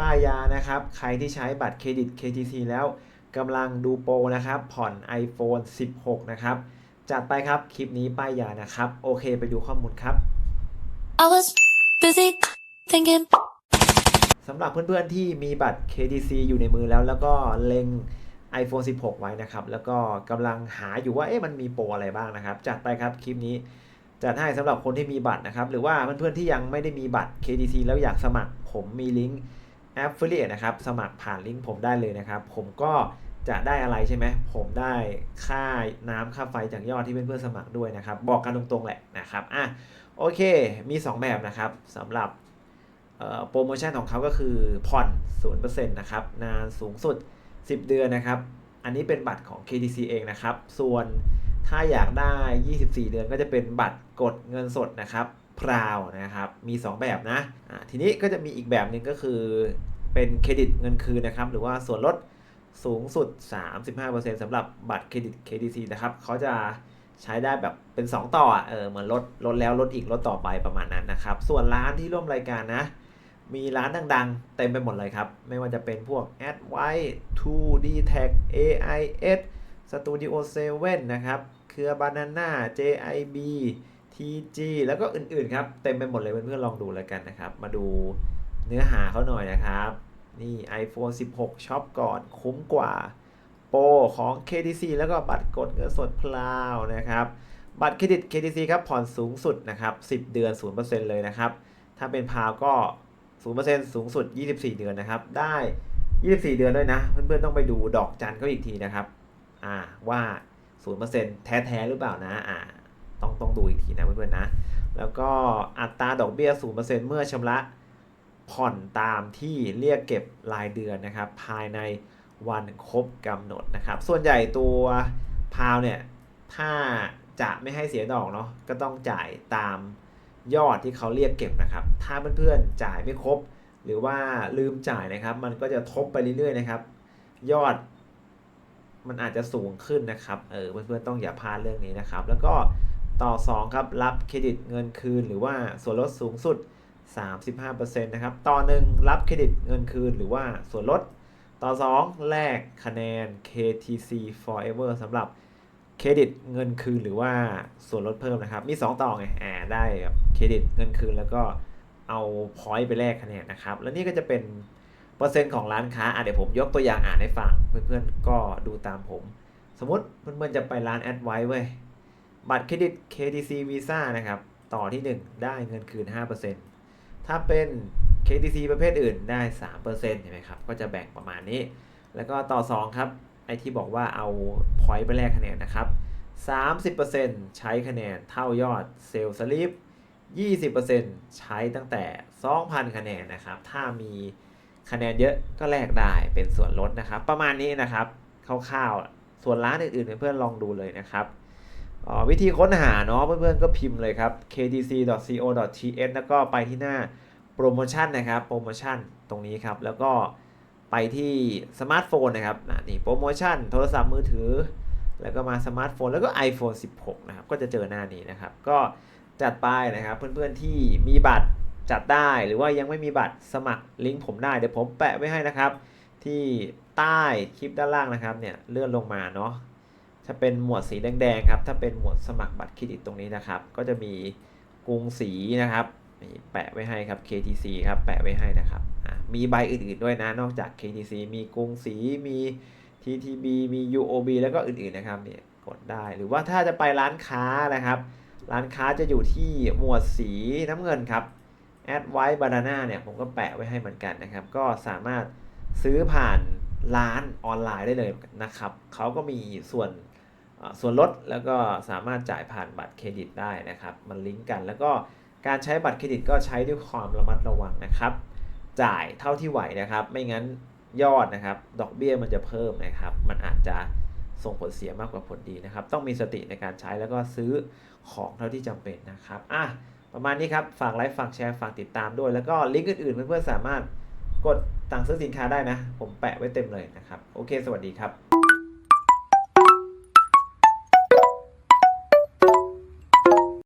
ป้ายยานะครับ ใครที่ใช้บัตรเครดิต KTC แล้วกำลังดูโปรนะครับ ผ่อน iPhone 16 นะครับ จัดไปครับคลิปนี้ป้ายยานะครับ โอเคไปดูข้อมูลครับ I was busy thinking. สำหรับเพื่อนๆที่มีบัตร KTC อยู่ในมือแล้ว แล้วก็เล็ง iPhone 16 ไว้นะครับ แล้วก็กำลังหาอยู่ว่าเอ๊ะมันมีโปรอะไรบ้างนะครับ จัดไปครับคลิปนี้จัดให้สำหรับคนที่มีบัตรนะครับ หรือว่าเพื่อนๆที่ยังไม่ได้มีบัตร KTC แล้วอยากสมัครผมมีลิงก์ Affiliate นะครับ สมัครผ่านลิงก์ผมได้เลยนะครับ ผมก็จะได้อะไรใช่ไหม ผมได้ค่าน้ำค่าไฟจากยอดที่เพื่อนๆสมัครด้วยนะครับ บอกกันตรงๆ แหละนะครับ อะ โอเค มี 2 แบบนะครับสำหรับโปรโมชั่นของเขาก็คือผ่อน 0%นะครับ นานสูงสุด 10 เดือนนะครับ อันนี้เป็นบัตรของ KTC เองนะครับ ส่วนถ้าอยากได้ 24 เดือนก็จะเป็นบัตรกดเงินสดนะครับพราวนะครับ มี 2 แบบนะอ่าทีนี้ก็จะมีอีกแบบหนึ่งก็คือ เป็นเครดิตเงินคืนนะครับ หรือว่าส่วนลดสูงสุด 35%สำหรับบัตรเครดิต KTC นะครับเขาจะใช้ได้แบบเป็น 2 ต่อเออเหมือนลดลดแล้วลดอีกลดต่อไปประมาณนั้นนะครับ ส่วนร้านที่ร่วมรายการนะ มีร้านดังๆ เต็มไปหมดเลยครับ ไม่ว่าจะเป็นพวก a d w i 2D Tag AIS Studio 7 นะครับ เครือ Banana JIB TG แล้วก็อื่นๆครับ เต็มไปหมดเลยเพื่อนๆลองดูแล้วกันนะครับ มาดู เนื้อหาเขาหน่อยนะครับ นี่ iPhone 16ช็อปก่อนคุ้มกว่า โปรของ KTC แล้วก็บัตรกดเงินสดพลาวนะครับ บัตรเครดิต KTC ครับผ่อนสูงสุดนะครับ 10 เดือน 0%เลยนะครับ ถ้าเป็นพาวก็ 0%สูงสุด 24 เดือนนะครับ ได้ 24 เดือนด้วยนะ เพื่อนๆต้องไปดูดอกจันเขาอีกทีนะครับ อ่าว่า0%แท้ๆหรือเปล่านะ อ่า ต้องต้องดูอีกทีนะเพื่อนๆนะ แล้วก็อัตราดอกเบี้ย 0%เมื่อชำระ ผ่อนตามที่เรียกเก็บรายเดือนนะครับ ภายในวันครบกำหนดนะครับ ส่วนใหญ่ตัวพาวเนี่ย ถ้าจะไม่ให้เสียดอกเนาะก็ต้องจ่ายตามยอดที่เขาเรียกเก็บนะครับ ถ้าเพื่อนๆจ่ายไม่ครบ หรือว่าลืมจ่ายนะครับ มันก็จะทบไปเรื่อยๆนะครับ ยอดมันอาจจะสูงขึ้นนะครับ เออเพื่อนๆต้องอย่าพลาดเรื่องนี้นะครับ แล้วก็ต่อ 2 ครับ รับเครดิตเงินคืน หรือว่าส่วนลดสูงสุด 35%นะครับ ต่อ 1 รับเครดิตเงินคืนหรือว่าส่วนลด ต่อ 2 แลกคะแนน KTC Forever สำหรับเครดิตเงินคืนหรือว่าส่วนลดเพิ่มนะครับ มี 2 ต่อไงอ่าได้แบบเครดิตเงินคืนแล้วก็เอาพอยต์ไปแลกคะแนนนะครับ แล้วนี่ก็จะเป็นเปอร์เซ็นต์ของร้านค้าอะเดี๋ยวผมยกตัวอย่างอ่านให้ฟัง เพื่อนๆก็ดูตามผม สมมติเพื่อนๆจะไปร้านแอดไว้เว้ยบัตรเครดิต KTC Visa นะครับ ต่อที่ 1 ได้เงินคืน 5% ถ้าเป็น KTC ประเภทอื่นได้ 3%เใช่ไหมครับ ก็จะแบ่งประมาณนี้ แล้วก็ต่อ 2 ครับ ไอที่บอกว่าเอา point ไปแลกคะแนนนะครับ 30%ใช้คะแนนเท่ายอดเซลล์สลิป20%ใช้ตั้งแต่ 2,000 คะแนนนะครับ ถ้ามีคะแนนเยอะก็แลกได้เป็นส่วนลดนะครับ ประมาณนี้นะครับคร่าวๆส่วนร้านอื่นๆเพื่อนๆลองดูเลยนะครับ ออวิธีค้นหาเนาะเพื่อนๆก็พิมพ์เลยครับ ktc.co.th แล้วก็ไปที่หน้าโปรโมชั่นนะครับโปรโมชั่นตรงนี้ครับ แล้วก็ไปที่สมาร์ทโฟนนะครับนี่โปรโมชั่นโทรศัพท์มือถือ แล้วก็มาสมาร์ทโฟนแล้วก็ iPhone 16 นะครับ ก็จะเจอหน้านี้นะครับ ก็จัดไปนะครับเพื่อนๆที่มีบัตรจัดได้หรือว่ายังไม่มีบัตรสมัครลิงก์ผมได้เดี๋ยวผมแปะไว้ให้นะครับ ที่ใต้คลิปด้านล่างนะครับเนี่ยเลื่อนลงมาเนาะ ถ้าเป็นหมวดสีแดงๆครับ ถ้าเป็นหมวดสมัครบัตรเครดิตตรงนี้นะครับ ก็จะมีกรุงศรีนะครับนี่แปะไว้ให้ครับ KTC ครับ แปะไว้ให้นะครับอะมีใบอื่นๆด้วยนะ นอกจาก KTC มีกรุงศรี มี TTB มี UOB แล้วก็อื่นๆนะครับเนี่ยกดได้ หรือว่าถ้าจะไปร้านค้านะครับ ร้านค้าจะอยู่ที่หมวดสีน้ำเงินครับ Add White Banana เนี่ยผมก็แปะไว้ให้เหมือนกันนะครับ ก็สามารถซื้อผ่านร้านออนไลน์ได้เลยนะครับ เขาก็มีส่วน ส่วนลดแล้วก็สามารถจ่ายผ่านบัตรเครดิตได้นะครับ มันลิงก์กันแล้วก็การใช้บัตรเครดิตก็ใช้ด้วยความระมัดระวังนะครับ จ่ายเท่าที่ไหวนะครับ ไม่งั้นยอดนะครับ ดอกเบี้ยมันจะเพิ่มนะครับ มันอาจจะส่งผลเสียมากกว่าผลดีนะครับ ต้องมีสติในการใช้แล้วก็ซื้อของเท่าที่จำเป็นนะครับอะประมาณนี้ครับ ฝากไลค์ฝากแชร์ฝากติดตามด้วย แล้วก็ลิงก์อื่นๆเพื่อนๆสามารถกดสั่งซื้อสินค้าได้นะ ผมแปะไว้เต็มเลยนะครับ โอเค สวัสดีครับ